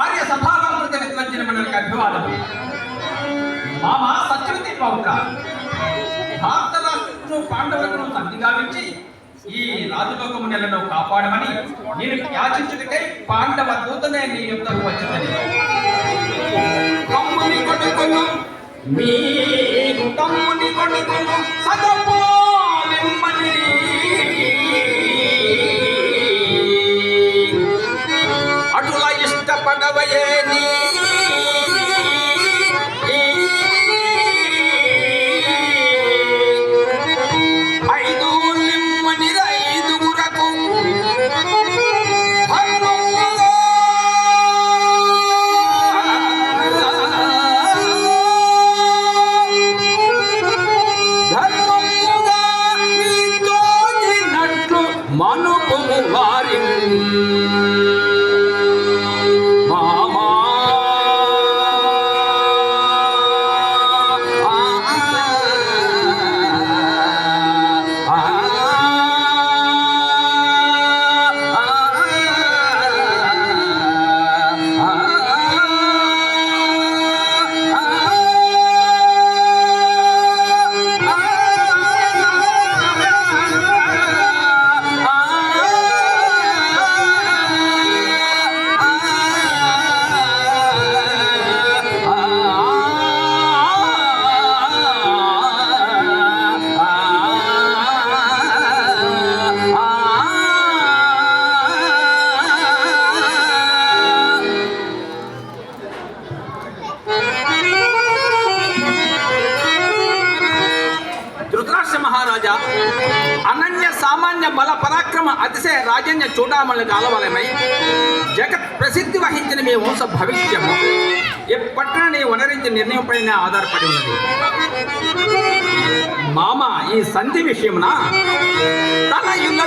ఆర్య సభావంతుడికి విద్వంచిన మండలికి అభివాదం. మామ సత్యవతి పౌత్ర భారత రాష్ట్రను పాండవులను సంధి గావించి ఈ రాజలోకము నెలను కాపాడమని నేను యాచించుటకై పాండవ దూతనే నీ యుద్ధకు వచ్చిందని. తమ్ముని కొడుకులు మీ తమ్ముని కొడుకులు సగపో పడవయే నీ ధృతరాష్ట్ర మహారాజా అనన్య సామాన్య బల పరాక్రమ అతిశయ రాజన్య చూడామణి కాలవలమై జగత్ ప్రసిద్ధి వహించిన మీ వంశ భవిష్యము. ఎప్పటిన నీ వనరించి నిర్ణయంపై ఆధారపడి ఉన్నది? మామ ఈ సంధి విషయమున? తన యుగ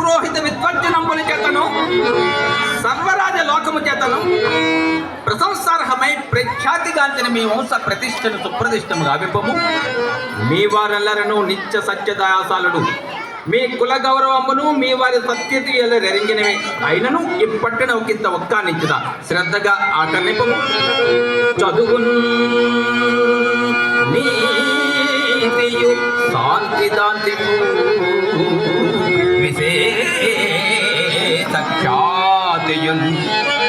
పురోహిత విద్వజ్జనంబుల చేతను సర్వరాజ లోకము చేతను ప్రశంసార్హమై ప్రఖ్యాతిగాంచిన మీ వంశ ప్రతిష్టను సుప్రతిష్టము గావింపము మీ వారెల్లరను నిత్య సత్యదయాసాలుడు మీ కుల గౌరవమును మీ వారి సత్యతి ఎరింగినవి అయినను ఇప్పటిన ఒకంత ఒక్కానిచ్చుదా శ్రద్ధగా ఆకర్ణిపము. చదువు నీతియు శాంతి దాంతి அனைத்தையும்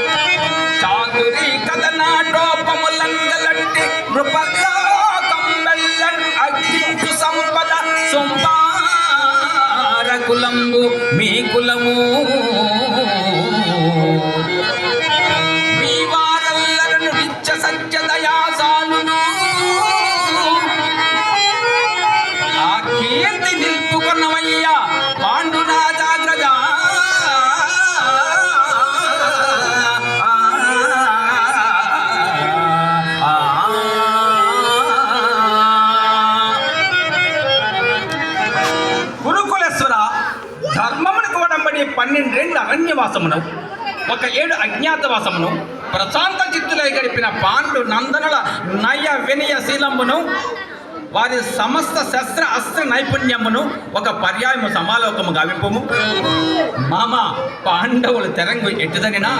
పన్నెండేండ్ల అరణ్యవాసమును ఒక ఏడు అజ్ఞాతవాసమును ప్రశాంత చిత్తులై గడిపిన పాండు నందనుల నయ వినయ శీలమును వారి సమస్త శస్త్ర అస్త్ర నైపుణ్యమును ఒక పర్యాయము సమాలోకము గావింపము. మామ పాండవులు తెరంగు ఎట్టుదనినా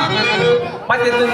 పతితులు